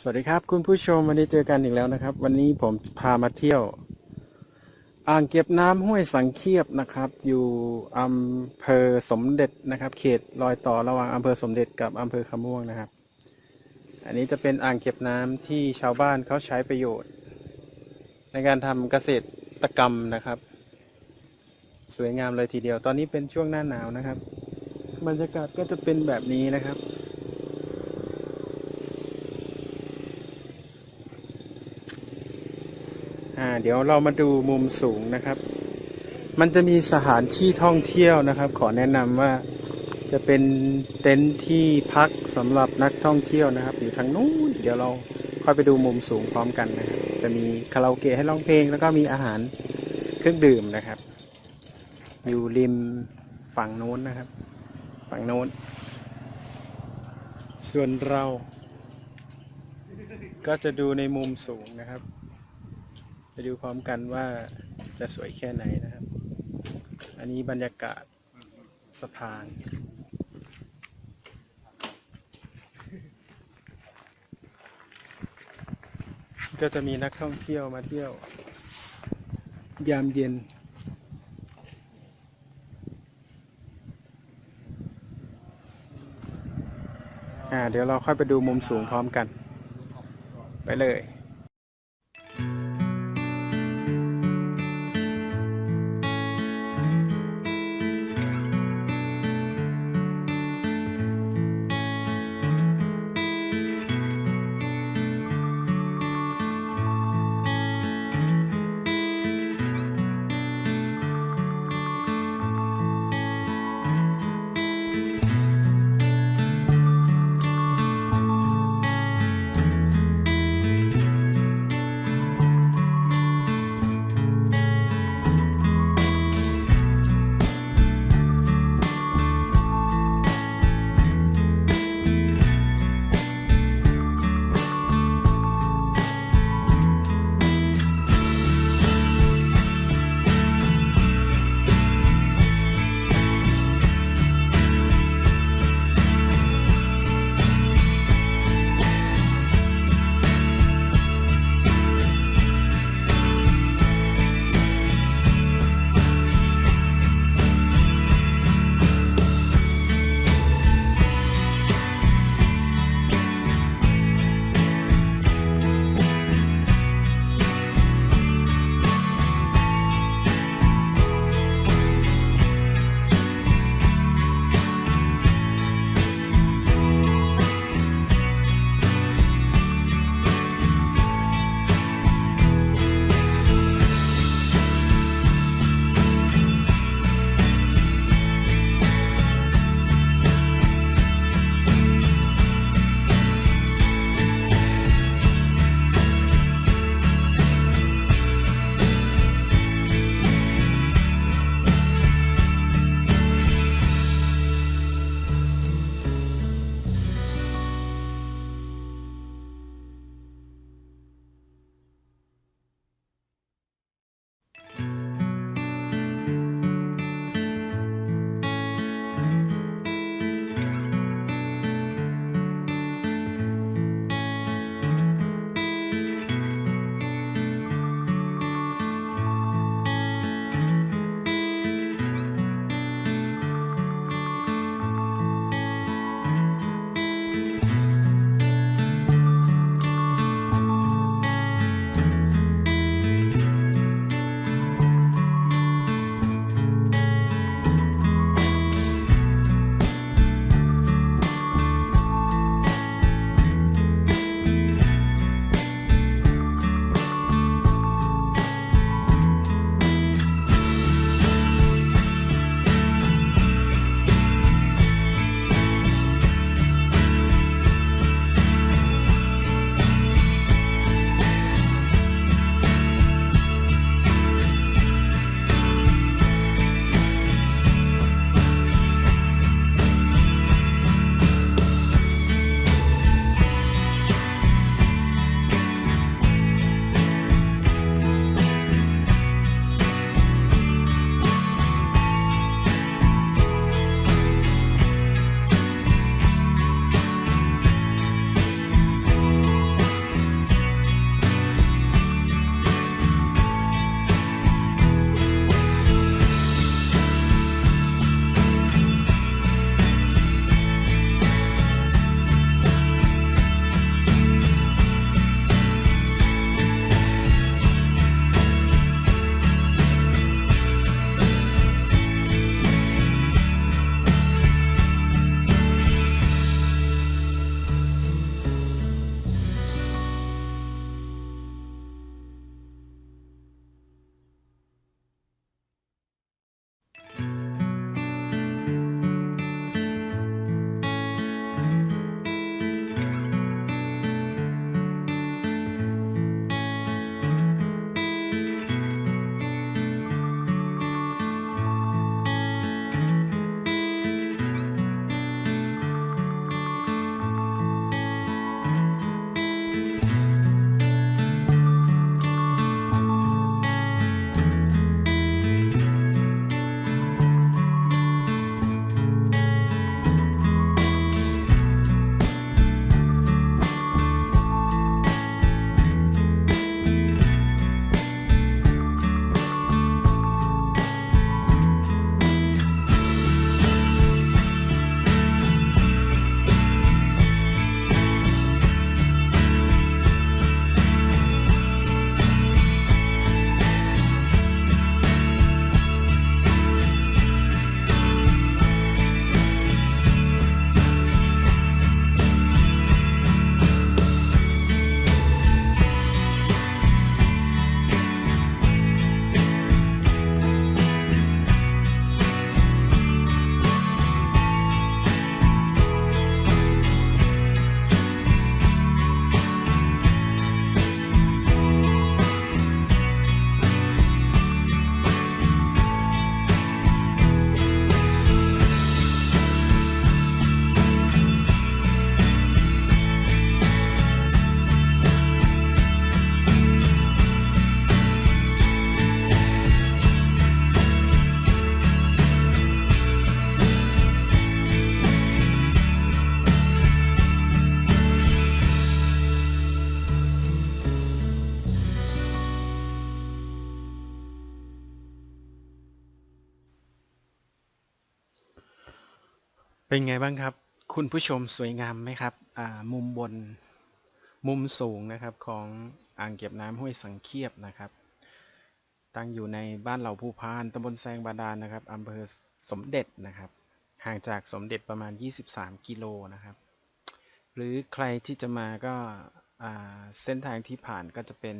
สวัสดีครับ คุณผู้ชมวันนี้เจอกันอีกแล้วนะครับ วันนี้ผมพามาเที่ยว อ่างเก็บน้ำห้วยสังเคียบนะครับ อยู่อำเภอสมเด็จนะครับ เขตรอยต่อระหว่างอำเภอสมเด็จกับอำเภอคำม่วงนะครับ อันนี้จะเป็นอ่างเก็บน้ำที่ชาวบ้านเขาใช้ประโยชน์ ในการทำเกษตรกรรมนะครับ สวยงามเลยทีเดียว ตอนนี้เป็นช่วงหน้าหนาวนะครับ บรรยากาศก็จะเป็นแบบนี้นะครับ อ่าเดี๋ยวเรามาดูมุมสูงนะครับ มันจะมีสถานที่ท่องเที่ยวนะครับ ขอแนะนำว่าจะเป็นเต็นท์ที่พักสำหรับนักท่องเที่ยวนะครับ อยู่ทางนู้นเดี๋ยวเราค่อยไปดูมุมสูงพร้อมกันนะครับจะมีคาราโอเกะให้ร้องเพลง แล้วก็มีอาหารเครื่องดื่มนะครับ อยู่ริมฝั่งโน้นนะครับ ฝั่งโน้น ส่วนเรา ก็จะดูในมุมสูงนะครับ ดูพร้อมกันว่าจะสวยแค่ไหนนะครับ อันนี้บรรยากาศสะพานก็จะมีนักท่องเที่ยวมาเที่ยว ยามเย็น อ่า เดี๋ยวเราค่อยไปดูมุมสูงพร้อมกัน ไปเลย เป็นไงบ้างครับ คุณผู้ชมสวยงามไหมครับ อ่า มุมบน มุมสูงนะครับของอ่างเก็บน้ำห้วยสังเคียบนะครับ ตั้งอยู่ในบ้านเหล่าภูพานตำบลแซงบาดาลนะครับอำเภอสมเด็จนะครับ ห่างจากสมเด็จประมาณ 23 กิโลนะครับ หรือใครที่จะมาก็อ่าเส้นทางที่ผ่านก็จะเป็น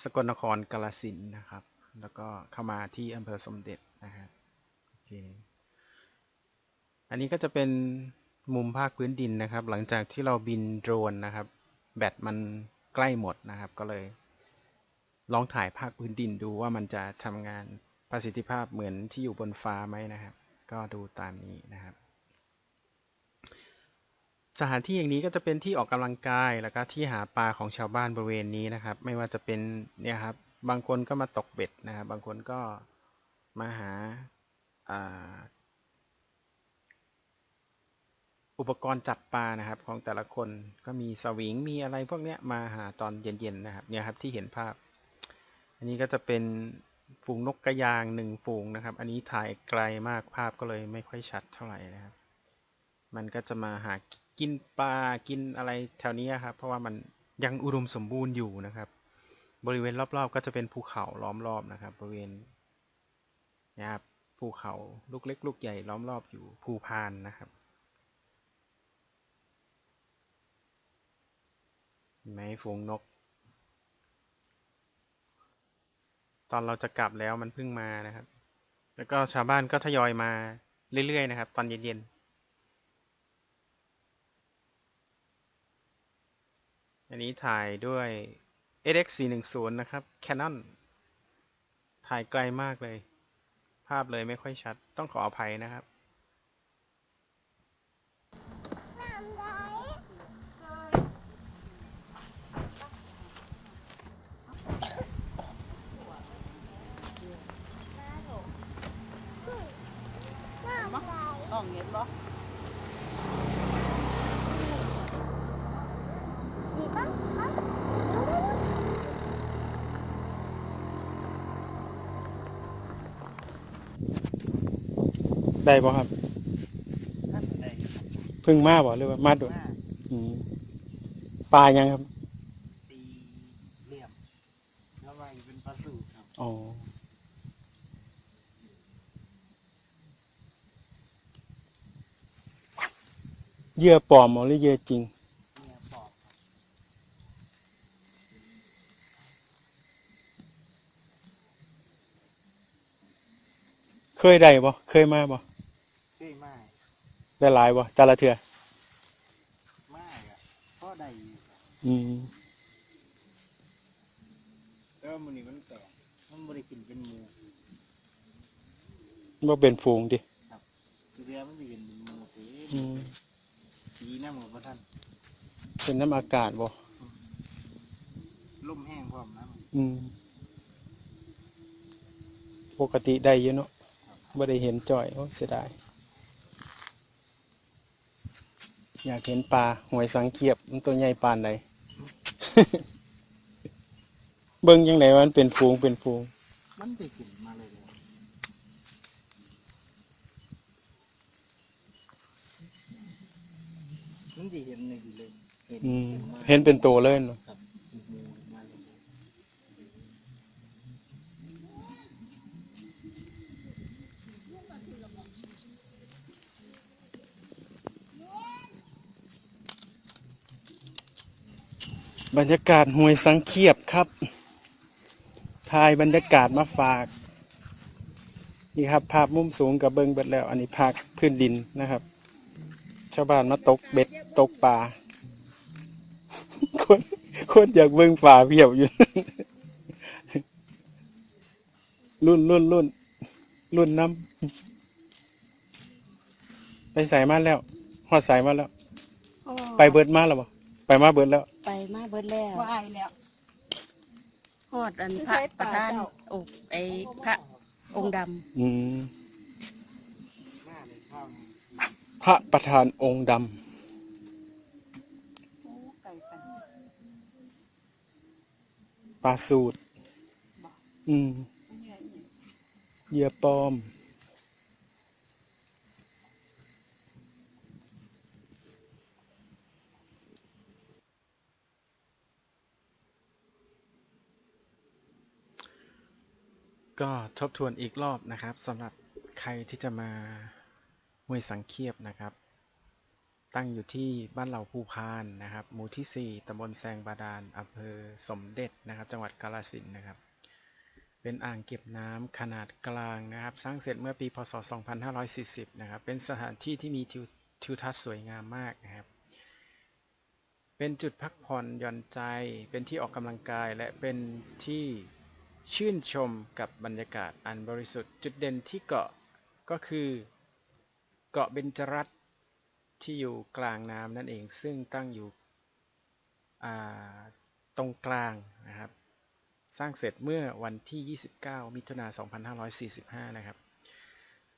สกลนครกาลสินนะครับ แล้วก็เข้ามาที่อำเภอสมเด็จนะครับโอเค อันนี้ก็จะเป็นมุมภาคพื้นดินนะครับ หลังจากที่เราบินโดรนนะครับ แบตมันใกล้หมดนะครับ ก็เลย ลองถ่ายภาคพื้นดินดูว่ามันจะทำงานประสิทธิภาพเหมือนที่อยู่บนฟ้าไหมนะครับ ก็ดูตามนี้นะครับ สถานที่อย่างนี้ก็จะเป็นที่ออกกำลังกายแล้วก็ที่หาปลาของชาวบ้านบริเวณนี้นะครับ ไม่ว่าจะเป็นเนี่ยครับ บางคนก็มาตกเบ็ดนะครับ บางคนก็มาหา อุปกรณ์จับปลานะครับ ของแต่ละคนก็มีสวิงมีอะไรพวกเนี้ยมาหาตอนเย็นๆนะครับ เนี่ยครับที่เห็นภาพ อันนี้ก็จะเป็นฝูงนกกระยางหนึ่งฝูงนะครับ อันนี้ถ่ายไกลมากภาพก็เลยไม่ค่อยชัดเท่าไหร่นะครับ มันก็จะมาหากินปลากินอะไรแถวนี้ครับ เพราะว่ามันยังอุดมสมบูรณ์อยู่นะครับ บริเวณรอบๆ ก็จะเป็นภูเขาล้อมรอบนะครับ บริเวณนะครับภูเขาลูกเล็ก ลูกใหญ่ล้อมรอบอยู่ภูพานนะครับ เห็น ไหมฝูงนก ตอนเราจะกลับแล้วมันเพิ่งมานะครับ แล้วก็ชาวบ้านก็ทยอยมาเรื่อยๆนะครับ ตอนเย็นๆ อันนี้ถ่ายด้วย SX 410นะครับ Canon ถ่ายไกลมากเลย ภาพเลยไม่ค่อยชัด ต้องขออภัยนะครับ องเห็นบ่ได้ป่ะครับ ท่านใดเพิ่งมาบ่หรือว่ามาโดดมาอืมปลายังครับ ตีเหลี่ยมแล้วว่าเป็นปลาสูตรครับ อ๋อ เหยื่อปลอมเหรอหรือเหยื่อจริงเนี่ยปอบครับเคยได้บ่เคยมาบ่ช่วยมากได้หลายบ่แต่ละเทื่อมากอะพ่อใดอยู่ครับอืมแต่ว่ามันนี่มันแปลกมันบริกินเป็นหมูบ่เป็นฝูงดิคือเดียวมันจะเป็นเป็นหมูสีอืม สีน้ำเหมือนพระท่านเป็นน้ำอากาศบ่ล่มแห้งพร้อมน้อืม ปกติได้อยู่เนาะบ่ได้เห็นจ่อยโอ้เสียดาย อยากเห็นปลาหวยสังเกียบมันตัวใหญ่ปานใด เบิ่งยังไงว่ามันเป็นฟูงเป็นฟูงำมันจะกินมาเลยเลย มันจะเห็นหนึ่งเลยเห็นอืมมาเห็นเป็นตัวเลยเนาะครับเป็นหมูมาเลยบรรยากาศห้วยสังเคียบครับถ่ายบรรยากาศมาฝาก นี่ครับ ภาพมุมสูงกับเบิงเบิดแล้ว อันนี้ภาคพื้นดินนะครับ ชาวบ้านมาตกเบ็ดตกปลาคนคนอยากเบิงปลาเพียบอยู่รุ่นรุ่นรุ่นรุ่นน้ำไปใส่มาแล้วหอดใส่มาแล้ว ไปเบิดมาแล้วบ่ไปมาเบิดแล้ว ไปมาเบิดแล้วว่าไอแล้วฮอดอันคือพระใช้ประป่าธานเจ้าอกไอพระองค์ดอืม พระประธานองค์ดำปลาสูตร อืมเยื่ปอมก็ทบทวนอีกรอบนะครับสำหรับใครที่จะมา ห้วยสังเคียบนะครับ ตั้งอยู่ที่บ้านเหล่าภูพานนะครับ หมู่ที่ 4ตำบลแซงบาดาลอำเภอสมเด็จนะครับ จังหวัดกาฬสินธุ์นะครับ เป็นอ่างเก็บน้ำขนาดกลางนะครับ สร้างเสร็จเมื่อปีพศ 2540 นะครับ เป็นสถานที่ที่มีทิวทิวทัศน์สวยงามมากนะครับเป็นจุดพักผ่อนหย่อนใจ เป็นที่ออกกำลังกาย และเป็นที่ชื่นชมกับบรรยากาศอันบริสุทธิ์ จุดเด่นที่เกาะก็คือ เกาะเบญจรัตที่อยู่กลางน้ำนั่นเอง ซึ่งตั้งอยู่ตรงกลางนะครับ สร้างเสร็จเมื่อวันที่ 29 มิถุนา 2545 นะครับ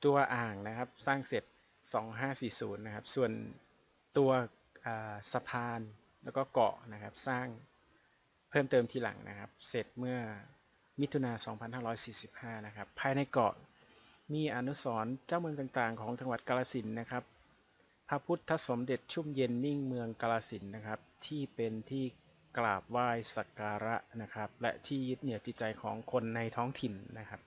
ตัวอ่างนะครับสร้างเสร็จ 2540 นะครับ ส่วนตัวสะพานแล้วก็เกาะนะครับสร้างเพิ่มเติมทีหลังนะครับ เสร็จเมื่อมิถุนา 2545 นะครับ ภายในเกาะ มีอนุสรณ์เจ้าเมืองต่างๆ ของจังหวัดกาฬสินนะครับ พระพุทธสมเด็จชุ่มเย็นนิ่งเมืองกาฬสินนะครับ ที่เป็นที่กราบไหว้สักการะนะครับ และที่ยึดเหนี่ยวจิตใจของคนในท้องถิ่นนะครับ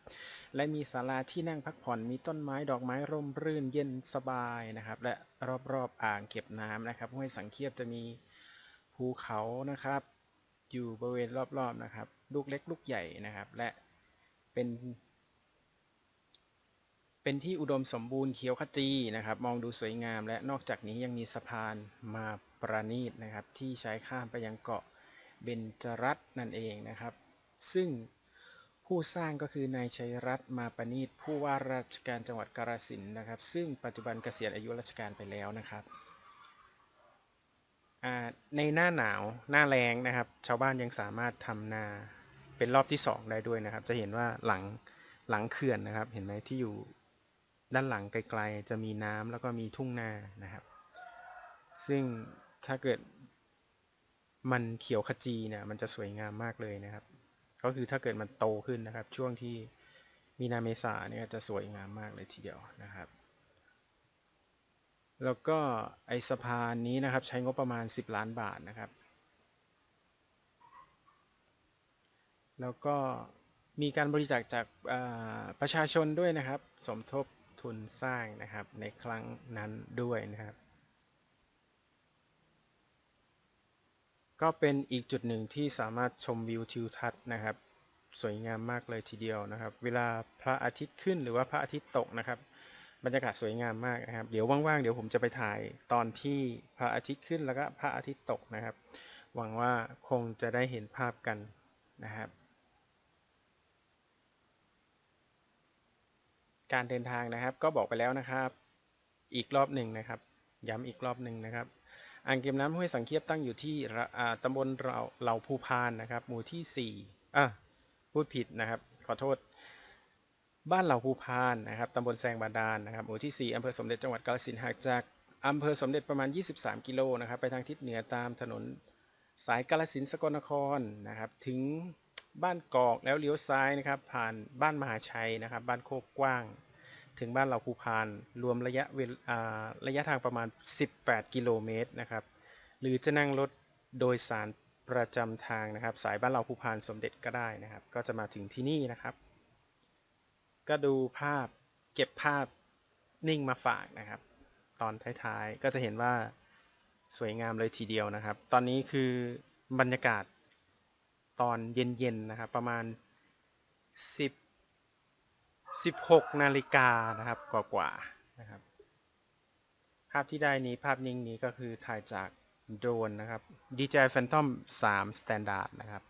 และมีศาลาที่นั่งพักผ่อนมีต้นไม้ดอกไม้ร่มรื่นเย็นสบายนะครับ และรอบๆอ่างเก็บน้ำนะครับห้วยสังเคียบจะมีภูเขานะครับ อยู่บริเวณรอบๆนะครับ ลูกเล็กลูกใหญ่นะครับ และเป็น เป็นที่อุดมสมบูรณ์เขียวขจีนะครับ มองดูสวยงามและนอกจากนี้ยังมีสะพานมาประณีตนะครับ ที่ใช้ข้ามไปยังเกาะเบญจรัตน์นั่นเองนะครับ ซึ่งผู้สร้างก็คือนายชัยรัตน์มาประณีตผู้ว่าราชการจังหวัดกาฬสินธุ์นะครับ ซึ่งปัจจุบันเกษียณอายุราชการไปแล้วนะครับในหน้าหนาวหน้าแล้งนะครับ ชาวบ้านยังสามารถทำนาเป็นรอบที่สองได้ด้วยนะครับ จะเห็นว่าหลังหลังเขื่อนนะครับ เห็นไหมที่อยู่ ด้านหลังไกลๆจะมีน้ำแล้วก็มีทุ่งนานะครับ ซึ่งถ้าเกิดมันเขียวขจีเนี่ยมันจะสวยงามมากเลยนะครับ ก็คือถ้าเกิดมันโตขึ้นนะครับ ช่วงที่มีนาเมษาเนี่ยจะสวยงามมากเลยทีเดียวนะครับ แล้วก็ไอสะพานนี้นะครับ ใช้งบประมาณ 10 ล้านบาทนะครับ แล้วก็มีการบริจาคจากประชาชนด้วยนะครับ สมทบ ทุนสร้างนะครับในครั้งนั้นด้วยนะครับ ก็เป็นอีกจุดหนึ่งที่สามารถชมวิวทิวทัศน์นะครับ สวยงามมากเลยทีเดียวนะครับ เวลาพระอาทิตย์ขึ้นหรือว่าพระอาทิตย์ตกนะครับ บรรยากาศสวยงามมากนะครับ เดี๋ยวว่างๆเดี๋ยวผมจะไปถ่ายตอนที่พระอาทิตย์ขึ้นแล้วก็พระอาทิตย์ตกนะครับ หวังว่าคงจะได้เห็นภาพกันนะครับ การเดินทางนะครับ ก็บอกไปแล้วนะครับ อีกรอบหนึ่งนะครับ ย้ำอีกรอบหนึ่งนะครับอ่างเก็บน้ำห้วยสังเคียบตั้งอยู่ที่ระอ่าตำบลเราเหล่าภูพานนะครับ หมู่ที่สี่อะพูดผิดนะครับ ขอโทษ บ้านเหล่าภูพานนะครับตำบลแซงบาดาลนะครับ หมู่ที่4อำเภอสมเด็จจังหวัดกาฬสินธุ์ห่างจากอำเภอสมเด็จประมาณ 23 กิโลนะครับ ไปทางทิศเหนือตามถนนสายกาฬสินสกลนครนะครับ ถึง บ้านกอกแล้วเลี้ยวซ้ายนะครับ ผ่านบ้านมหาชัยนะครับ บ้านโคกกว้าง ถึงบ้านเหล่าภูพานรวมระยะเวลาระยะทางประมาณ 18 กิโลเมตรนะครับ หรือจะนั่งรถโดยสารประจำทางนะครับ สายบ้านเราภูพานสมเด็จก็ได้นะครับ ก็จะมาถึงที่นี่นะครับ ก็ดูภาพเก็บภาพนิ่งมาฝากนะครับ ตอนท้ายๆก็จะเห็นว่าสวยงามเลยทีเดียวนะครับ ตอนนี้คือบรรยากาศ ตอนเย็นๆนะครับ ประมาณ 10 16นาฬิกานะครับกว่าๆนะครับ ภาพที่ได้นี้ภาพนิ่งนี้ก็คือถ่ายจากโดรนนะครับ DJI Phantom 3 Standard นะครับ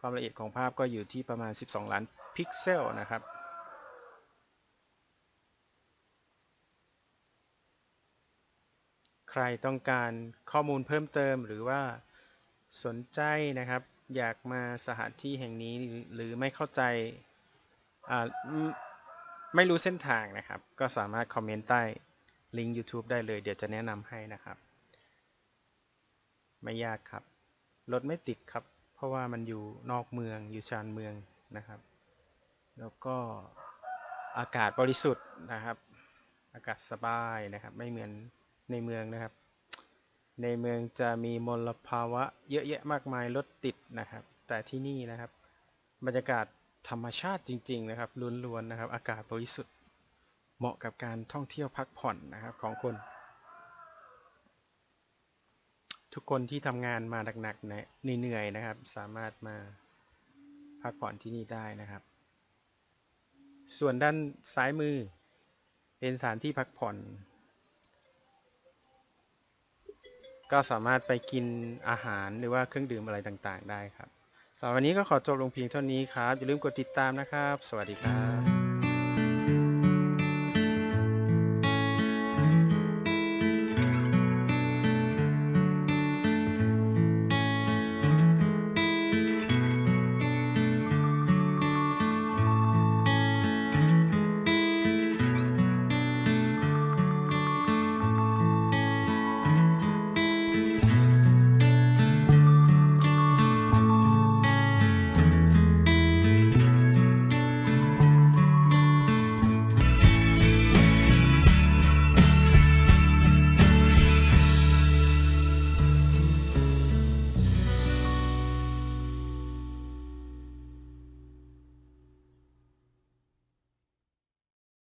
ความละเอียดของภาพก็อยู่ที่ประมาณ 12 ล้านพิกเซลนะครับใครต้องการข้อมูลเพิ่มเติมหรือว่าสนใจนะครับ อยากมาสถานที่แห่งนี้หรือไม่เข้าใจอ่าไม่ไม่รู้เส้นทางนะครับ ก็สามารถคอมเมนต์ใต้ลิงก์ YouTube ได้เลย เดี๋ยวจะแนะนำให้นะครับ ไม่ยากครับ รถไม่ติดครับ เพราะว่ามันอยู่นอกเมืองอยู่ชานเมืองนะครับ แล้วก็อากาศบริสุทธิ์นะครับ อากาศสบายนะครับ ไม่เหมือนในเมืองนะครับ ในเมืองจะมีมลภาวะเยอะแยะมากมายรถติดนะครับ แต่ที่นี่นะครับ บรรยากาศธรรมชาติจริง ๆ นะครับล้วนๆนะครับ อากาศบริสุทธิ์เหมาะกับการท่องเที่ยวพักผ่อนนะครับของคน ทุกคนที่ทำงานมาหนักๆเนี่ยเหนื่อยๆนะครับ สามารถมาพักผ่อนที่นี่ได้นะครับ ส่วนด้านซ้ายมือเป็นสถานที่พักผ่อน ก็สามารถไปกินอาหารหรือว่าเครื่องดื่มอะไรต่างๆ ได้ครับสำหรับวันนี้ก็ขอจบลงเพียงเท่านี้ครับ อย่าลืมกดติดตามนะครับ สวัสดีครับ